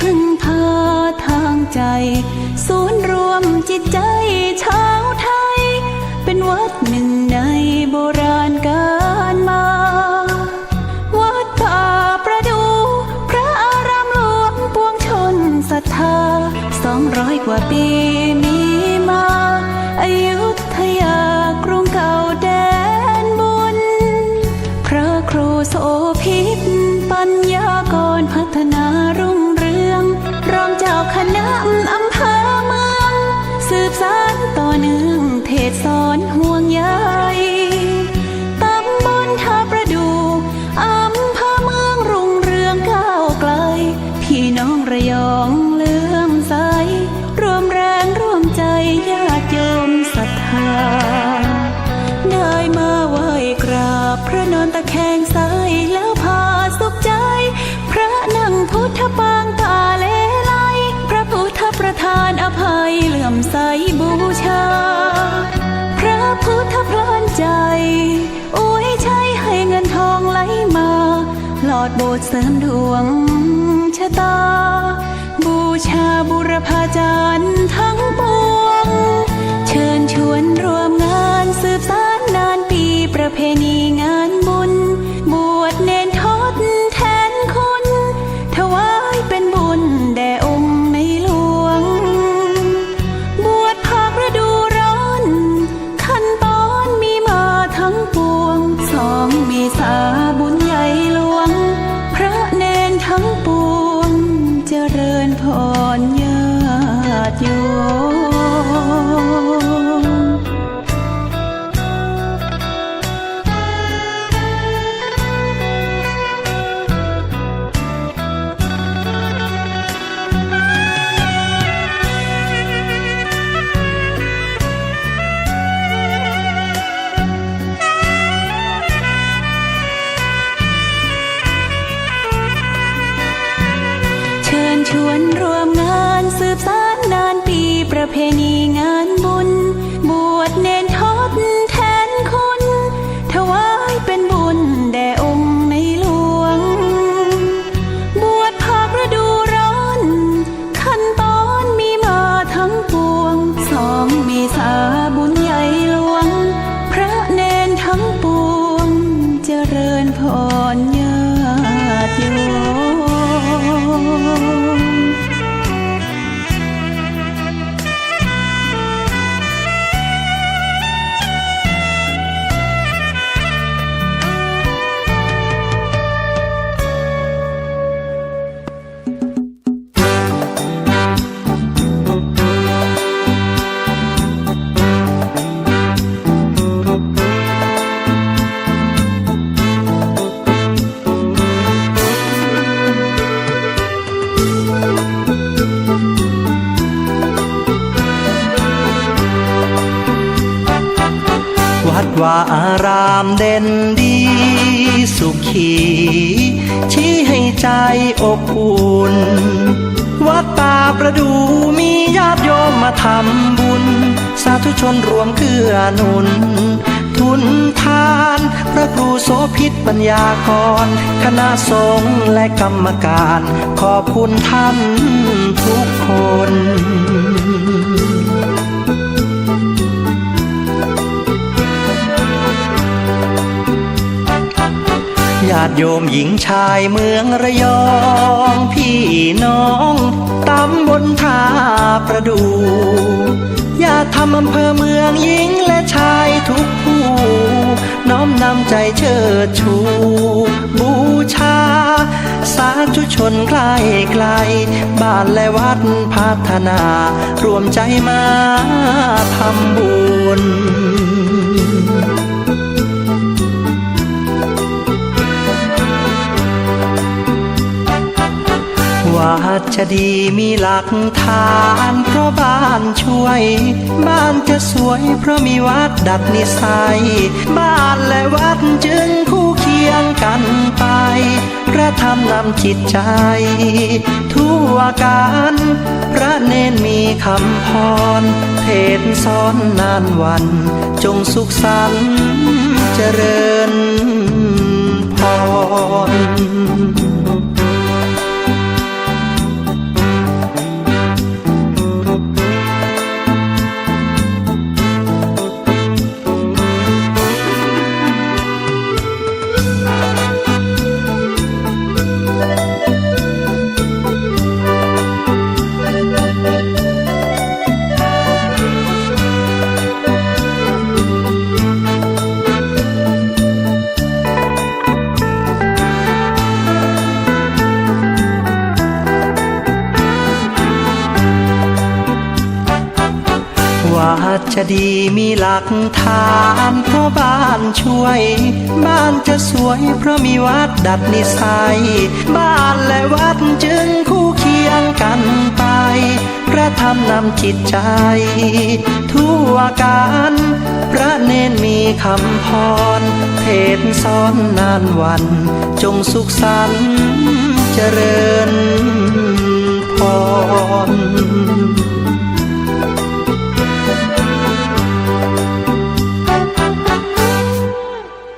พึ่งพาทางใจ ศูนย์รวมจิตใจชาวไทย เป็นวัดหนึ่ง ตสอนห่วงใยตำบลท่าประดูอำเภอเมืองรุ่งเรืองก้าวไกล พี่น้องระยอง อดโบสถ์เสริมดวงชะตา บูชาบุรพาจารย์ทั้งปวง เชิญชวนรวมงานสืบสาน ติ เพณีงานบุ ว่าอารามเด่นดี สุขี ชี้ให้ใจอบอุ่น วัดป่าประดูมีญาติโยมมาทำบุญ สาธุชนรวมเกื้อหนุน ทุนทาน พระครูโสพิษปัญญากร คณะสงฆ์และกรรมการ ขอบคุณท่านทุกคน ญาติโยมหญิงชายเมืองระยอง พี่น้องตำบลท่าประดูญาติทำอำเภอเมืองหญิงและชายทุกผู้ น้อมนำใจเชิดชู บูชา สาธุชนใกล้ไกล บ้านและวัดพัฒนา รวมใจมาทำบุญ วัดจะดีมีหลักฐาน เพราะบ้านช่วย บ้านจะสวยเพราะมีวัดดัดนิสัย บ้านและวัดจึงคู่เคียงกันไป พระธรรมนำจิตใจ ทั่วการพระเนนมีคำพร เทศน์สอนนานวัน จงสุขสันต์เจริญ จะดีมีหลักฐานเพราะบ้านช่วย บ้านจะสวยเพราะมีวัดดัดนิสัย บ้านและวัดจึงคู่เคียงกันไป พระธรรมนำจิตใจ ทั่วการพระเนนมีคำพร เทศน์สอนนานวัน จงสุขสันต์เจริญพร